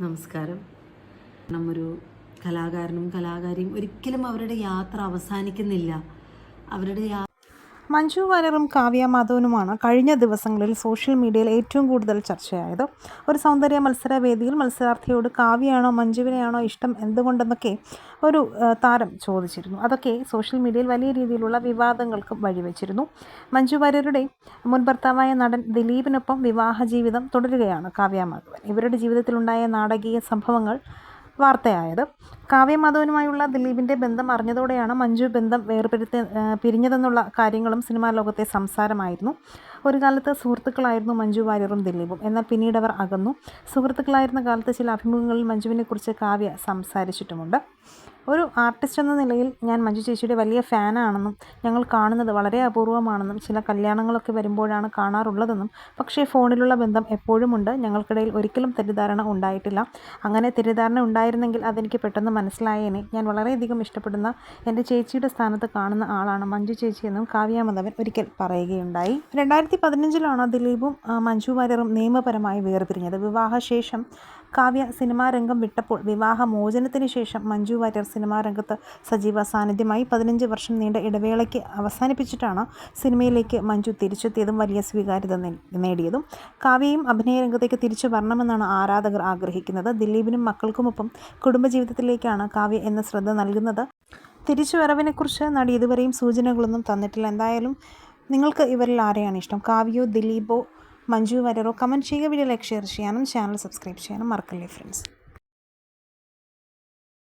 നമസ്കാരം. നമ്മൊരു കലാകാരനും കലാകാരിയും ഒരിക്കലും അവരുടെ യാത്ര അവസാനിക്കുന്നില്ല. അവരുടെ യാ മഞ്ജു വാര്യറും കാവ്യ മാധവനുമാണ് കഴിഞ്ഞ ദിവസങ്ങളിൽ സോഷ്യൽ മീഡിയയിൽ ഏറ്റവും കൂടുതൽ ചർച്ചയായത്. ഒരു സൗന്ദര്യ മത്സരവേദിയിൽ മത്സരാർത്ഥിയോട് കാവ്യയാണോ മഞ്ജുവിനെയാണോ ഇഷ്ടം എന്തുകൊണ്ടെന്നൊക്കെ ഒരു താരം ചോദിച്ചിരുന്നു. അതൊക്കെ സോഷ്യൽ മീഡിയയിൽ വലിയ രീതിയിലുള്ള വിവാദങ്ങൾക്ക് വഴിവെച്ചിരുന്നു. മഞ്ജു വാര്യരുടെ മുൻ ഭർത്താവായ നടൻ ദിലീപിനൊപ്പം വിവാഹ ജീവിതം തുടരുകയാണ് കാവ്യ മാധവൻ. ഇവരുടെ ജീവിതത്തിലുണ്ടായ നാടകീയ സംഭവങ്ങൾ വാർത്തയായത്. കാവ്യമാധവനുമായുള്ള ദിലീപിന്റെ ബന്ധം അറിഞ്ഞതോടെയാണ് മഞ്ജു ബന്ധം വേർപെടുത്തി പിരിഞ്ഞതെന്നുള്ള കാര്യങ്ങളും സിനിമാ ലോകത്തെ സംസാരമായിരുന്നു. ഒരു കാലത്ത് സുഹൃത്തുക്കളായിരുന്നു മഞ്ജു വാര്യറും ദിലീപും. എന്നാൽ പിന്നീട് അവർ അകന്നു. സുഹൃത്തുക്കളായിരുന്ന കാലത്ത് ചില അഭിമുഖങ്ങളിൽ മഞ്ജുവിനെക്കുറിച്ച് കാവ്യ സംസാരിച്ചിട്ടുമുണ്ട്. ഒരു ആർട്ടിസ്റ്റ് എന്ന നിലയിൽ ഞാൻ മഞ്ജു ചേച്ചിയുടെ വലിയ ഫാനാണെന്നും ഞങ്ങൾ കാണുന്നത് വളരെ അപൂർവമാണെന്നും ചില കല്യാണങ്ങളൊക്കെ വരുമ്പോഴാണ് കാണാറുള്ളതെന്നും പക്ഷേ ഫോണിലുള്ള ബന്ധം എപ്പോഴുമുണ്ട്. ഞങ്ങൾക്കിടയിൽ ഒരിക്കലും തെറ്റിദ്ധാരണ ഉണ്ടായിട്ടില്ല. അങ്ങനെ തെറ്റിദ്ധാരണ ഉണ്ടായിരുന്നെങ്കിൽ അതെനിക്ക് പെട്ടെന്ന് മനസ്സിലായേനെ. ഞാൻ വളരെയധികം ഇഷ്ടപ്പെടുന്ന എന്റെ ചേച്ചിയുടെ സ്ഥാനത്ത് കാണുന്ന ആളാണ് മഞ്ജു ചേച്ചിയെന്നും കാവ്യ മാധവൻ ഒരിക്കൽ പറയുകയുണ്ടായി. രണ്ടായിരത്തി പതിനഞ്ചിലാണ് ദിലീപും മഞ്ജു വാര്യറും നിയമപരമായി വേർപിരിഞ്ഞത്. വിവാഹശേഷം കാവ്യ സിനിമാ രംഗം വിട്ടപ്പോൾ വിവാഹ മോചനത്തിന് ശേഷം മഞ്ജു വാര്യർ സിനിമാ രംഗത്ത് സജീവ സാന്നിധ്യമായി പതിനഞ്ച് വർഷം നീണ്ട ഇടവേളയ്ക്ക് അവസാനിപ്പിച്ചിട്ടാണ് സിനിമയിലേക്ക് മഞ്ജു തിരിച്ചെത്തിയതും വലിയ സ്വീകാര്യത നേടിയതും. കാവ്യയും അഭിനയ രംഗത്തേക്ക് തിരിച്ചു വരണമെന്നാണ് ആരാധകർ ആഗ്രഹിക്കുന്നത്. ദിലീപിനും മക്കൾക്കുമൊപ്പം കുടുംബജീവിതത്തിലേക്കാണ് കാവ്യ എന്ന ശ്രദ്ധ നൽകുന്നത്. തിരിച്ചുവരവിനെക്കുറിച്ച് നടി ഇതുവരെയും സൂചനകളൊന്നും തന്നിട്ടില്ല. എന്തായാലും നിങ്ങൾക്ക് ഇവരിൽ ആരെയാണ് ഇഷ്ടം? കാവ്യോ ദിലീപോ മഞ്ജു വരറോ കമന്റ് ചെയ്യുക വീഡിയോ ലൈക്ക് ഷെയർ ചെയ്യാനും ചാനൽ സബ്സ്ക്രൈബ് ചെയ്യാനും മറക്കല്ലേ ഫ്രണ്ട്സ്